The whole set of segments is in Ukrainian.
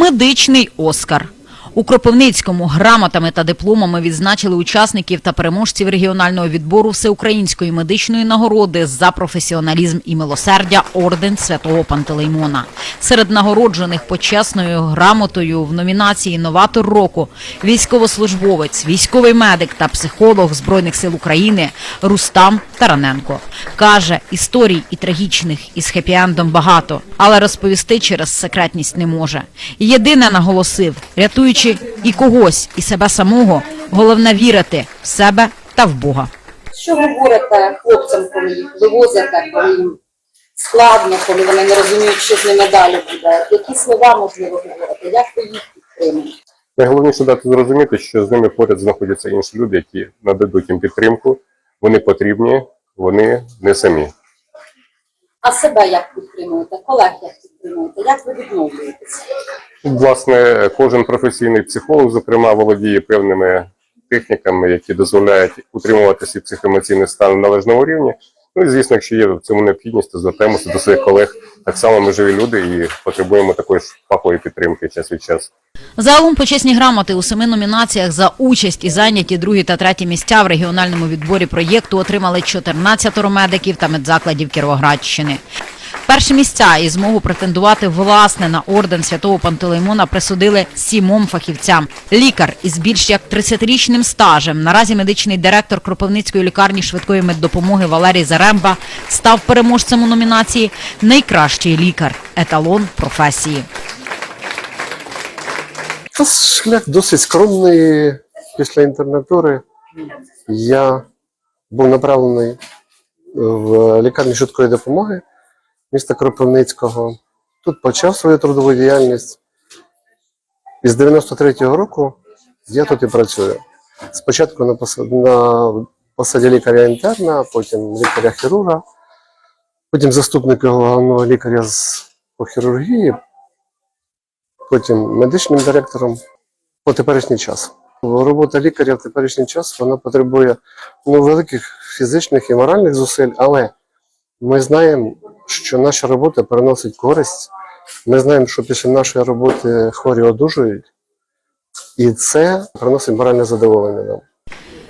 медичний Оскар. У Кропивницькому грамотами та дипломами відзначили учасників та переможців регіонального відбору всеукраїнської медичної нагороди за професіоналізм і милосердя орден святого Пантелеймона. Серед нагороджених почесною грамотою в номінації Новатор року військовослужбовець, військовий медик та психолог Збройних сил України Рустам Тараненко каже, історій і трагічних із хеппі-ендом багато, але розповісти через секретність не може. Єдине наголосив, рятуючи і когось, і себе самого, головне вірити в себе та в Бога. Що говорите хлопцям, коли їх вивозите, коли їм складно, коли вони не розуміють, що з ними далі буде? Які слова можливо говорити? Як ви їх підтримуєте? Найголовніше дати зрозуміти, що з ними поряд знаходяться інші люди, які нададуть їм підтримку. Вони потрібні, вони не самі. А себе як підтримуєте? Колег як підтримуєте? Як ви відновлюєтеся? Власне, кожен професійний психолог, зокрема, володіє певними техніками, які дозволяють утримувати свій психоемоційний стан на належному рівні. Ну і звісно, якщо є в цьому необхідність, то звертаємося до своїх колег. Так само ми живі люди і потребуємо такої ж фахової підтримки час від часу. Загалом почесні грамоти у семи номінаціях за участь і зайняті другі та треті місця в регіональному відборі проєкту отримали 14 медиків та медзакладів Кіровоградщини. Перші місця і змогу претендувати власне на орден святого Пантелеймона присудили сімом фахівцям. Лікар із більш як 30-річним стажем, наразі медичний директор Кропивницької лікарні швидкої меддопомоги Валерій Заремба став переможцем у номінації Найкращий лікар еталон професії. Та шлях досить скромний. Після інтернатури я був направлений в лікарню швидкої допомоги міста Кропивницького. Тут почав свою трудову діяльність. І з 93-го року я тут і працюю. Спочатку на посаді, на посаді лікаря-інтерна, потім лікаря-хірурга, потім заступника головного лікаря з по хірургії, потім медичним директором по теперішній час. Робота лікаря в теперішній час вона потребує ну, великих фізичних і моральних зусиль, але ми знаємо, що наша робота приносить користь. Ми знаємо, що після нашої роботи хворі одужують, і це приносить моральне задоволення нам.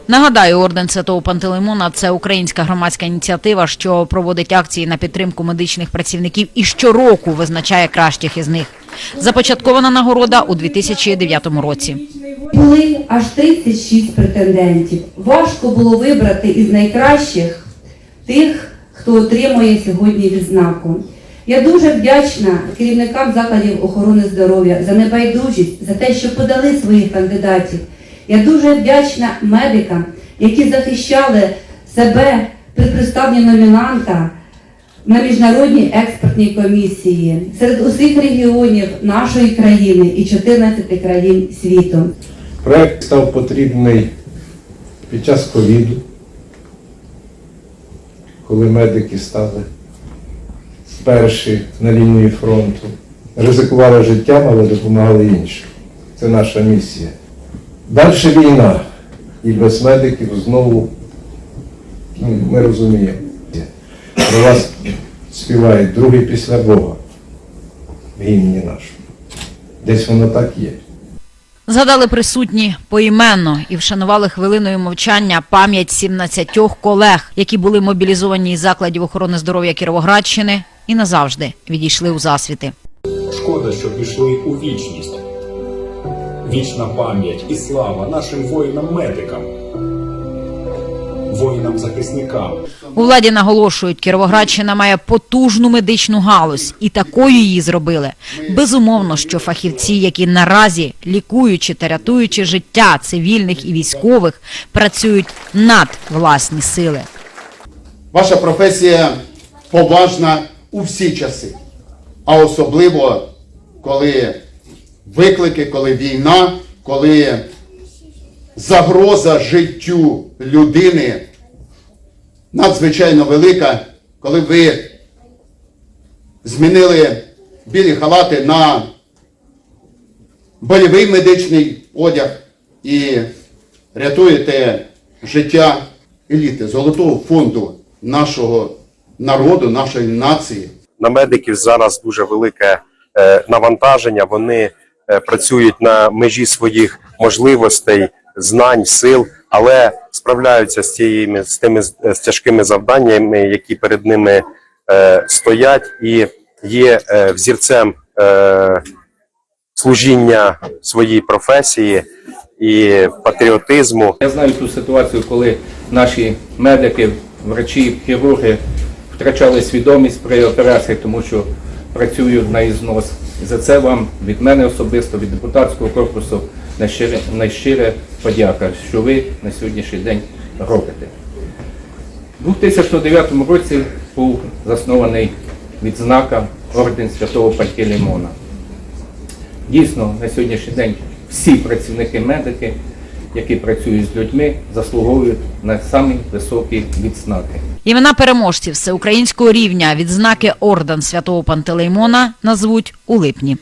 Нагадаю, орден святого Пантелеймона це українська громадська ініціатива, що проводить акції на підтримку медичних працівників і щороку визначає кращих із них. Започаткована нагорода у 2009 році. Були аж 36 претендентів. Важко було вибрати із найкращих тих, хто отримує сьогодні відзнаку. Я дуже вдячна керівникам закладів охорони здоров'я за небайдужість, за те, що подали своїх кандидатів. Я дуже вдячна медикам, які захищали себе при представленні номінанта на міжнародній експертній комісії серед усіх регіонів нашої країни і 14 країн світу. Проект став потрібний під час ковіду, коли медики стали перші на лінії фронту. Ризикували життям, але допомагали іншим. Це наша місія. Далі війна. І без медиків знову ну, ми розуміємо. Про вас співають другий після Бога в гімні нашому. Десь воно так є. Згадали присутні поіменно і вшанували хвилиною мовчання пам'ять 17 колег, які були мобілізовані із закладів охорони здоров'я Кіровоградщини і назавжди відійшли у засвіти. Шкода, що пішли у вічність. Вічна пам'ять і слава нашим воїнам-медикам, воїнам-захисникам. У владі наголошують, Кіровоградщина має потужну медичну галузь, і такою її зробили. Безумовно, що фахівці, які наразі лікуючи та рятуючи життя цивільних і військових, працюють над власні сили. Ваша професія поважна у всі часи, а особливо коли виклики, коли війна, коли загроза життю людини надзвичайно велика, коли ви змінили білі халати на бойовий медичний одяг і рятуєте життя еліти, золотого фонду нашого народу, нашої нації. на медиків зараз дуже велике е, навантаження. Вони е, працюють на межі своїх можливостей, знань, сил, але справляються з цією з тими з тяжкими завданнями, які перед ними е, стоять, і є е, взірцем е, служіння своїй професії і патріотизму. Я знаю ту ситуацію, коли наші медики, врачі, хірурги втрачали свідомість при операції, тому що працюють на ізнос. За це вам від мене особисто, від депутатського корпусу найщире, найщире подяка, що ви на сьогоднішній день робите. У 2009 році був заснований відзнака Орден Святого Пантелеймона. Дійсно, на сьогоднішній день всі працівники медики, які працюють з людьми, заслуговують на самі високі відзнаки. Імена переможців всеукраїнського рівня відзнаки орден святого Пантелеймона назвуть у липні.